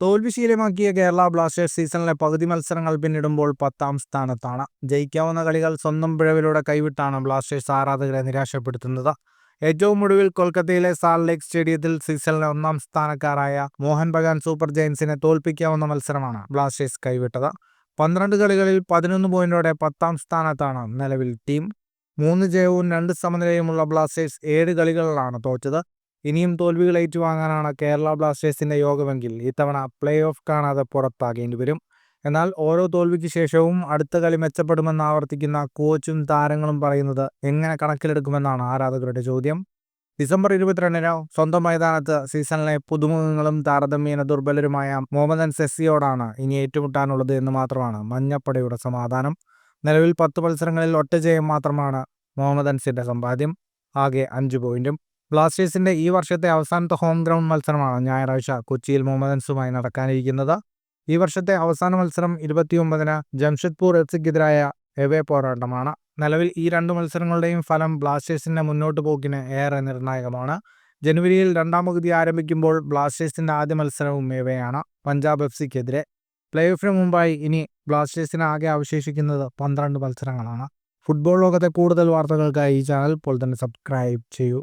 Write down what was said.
തോൽവി ശീലമാക്കിയ കേരള ബ്ലാസ്റ്റേഴ്സ് സീസണിലെ പകുതി മത്സരങ്ങൾ പിന്നിടുമ്പോൾ പത്താം സ്ഥാനത്താണ്. ജയിക്കാവുന്ന കളികൾ സ്വന്തം പിഴവിലൂടെ കൈവിട്ടാണ് ബ്ലാസ്റ്റേഴ്സ് ആരാധകരെ നിരാശപ്പെടുത്തുന്നത്. ഏറ്റവും ഒടുവിൽ കൊൽക്കത്തയിലെ സാൾ ലേക്ക് സ്റ്റേഡിയത്തിൽ സീസണിലെ ഒന്നാം സ്ഥാനക്കാരായ മോഹൻ ബഗാൻ സൂപ്പർ ജയൻസിനെ തോൽപ്പിക്കാവുന്ന മത്സരമാണ് ബ്ലാസ്റ്റേഴ്സ് കൈവിട്ടത്. പന്ത്രണ്ട് കളികളിൽ പതിനൊന്ന് പോയിന്റോടെ പത്താം സ്ഥാനത്താണ് നിലവിൽ ടീം. മൂന്ന് ജയവും രണ്ട് സമനിലയുമുള്ള ബ്ലാസ്റ്റേഴ്സ് ഏഴ് കളികളിലാണ് തോറ്റത്. ഇനിയും തോൽവികൾ ഏറ്റുവാങ്ങാനാണ് കേരള ബ്ലാസ്റ്റേഴ്സിന്റെ യോഗമെങ്കിൽ ഇത്തവണ പ്ലേ ഓഫ് കാണാതെ പുറത്താകേണ്ടി വരും. എന്നാൽ ഓരോ തോൽവിക്ക് ശേഷവും അടുത്ത കളി മെച്ചപ്പെടുമെന്ന് ആവർത്തിക്കുന്ന കോച്ചും താരങ്ങളും പറയുന്നത് എങ്ങനെ കണക്കിലെടുക്കുമെന്നാണ് ആരാധകരുടെ ചോദ്യം. ഡിസംബർ ഇരുപത്തിരണ്ടിന് സ്വന്തം മൈതാനത്ത് സീസണിലെ പുതുമുഖങ്ങളും താരതമ്യേന ദുർബലരുമായ മുഹമ്മദൻ സെസ്സിയോടാണ് ഇനി ഏറ്റുമുട്ടാനുള്ളത് എന്ന് മാത്രമാണ് മഞ്ഞപ്പടയുടെ സമാധാനം. നിലവിൽ പത്ത് മത്സരങ്ങളിൽ ഒറ്റ ജയം മാത്രമാണ് മുഹമ്മദൻസിന്റെ സമ്പാദ്യം. ആകെ അഞ്ച് പോയിന്റും ബ്ലാസ്റ്റേഴ്സിന്റെ ഈ വർഷത്തെ അവസാനത്തെ ഹോം ഗ്രൗണ്ട് മത്സരമാണ് ഞായറാഴ്ച കൊച്ചിയിൽ മുഹമ്മദൻസുമായി നടക്കാനിരിക്കുന്നത്. ഈ വർഷത്തെ അവസാന മത്സരം ഇരുപത്തിയൊമ്പതിന് ജംഷഡ്പൂർ എഫ്സിക്കെതിരായ എവേ പോരാട്ടമാണ്. നിലവിൽ ഈ രണ്ട് മത്സരങ്ങളുടെയും ഫലം ബ്ലാസ്റ്റേഴ്സിന്റെ മുന്നോട്ട് പോക്കിന് ഏറെ നിർണായകമാണ്. ജനുവരിയിൽ രണ്ടാം പകുതി ആരംഭിക്കുമ്പോൾ ബ്ലാസ്റ്റേഴ്സിന്റെ ആദ്യ മത്സരവും എവയാണ് പഞ്ചാബ് എഫ്സിക്കെതിരെ. പ്ലേ ഓഫിന് മുമ്പായി ഇനി ബ്ലാസ്റ്റേഴ്സിന് ആകെ അവശേഷിക്കുന്നത് പന്ത്രണ്ട് മത്സരങ്ങളാണ്. ഫുട്ബോൾ ലോകത്തെ കൂടുതൽ വാർത്തകൾക്കായി ഈ ചാനൽ ഇപ്പോൾ തന്നെ സബ്സ്ക്രൈബ് ചെയ്യൂ.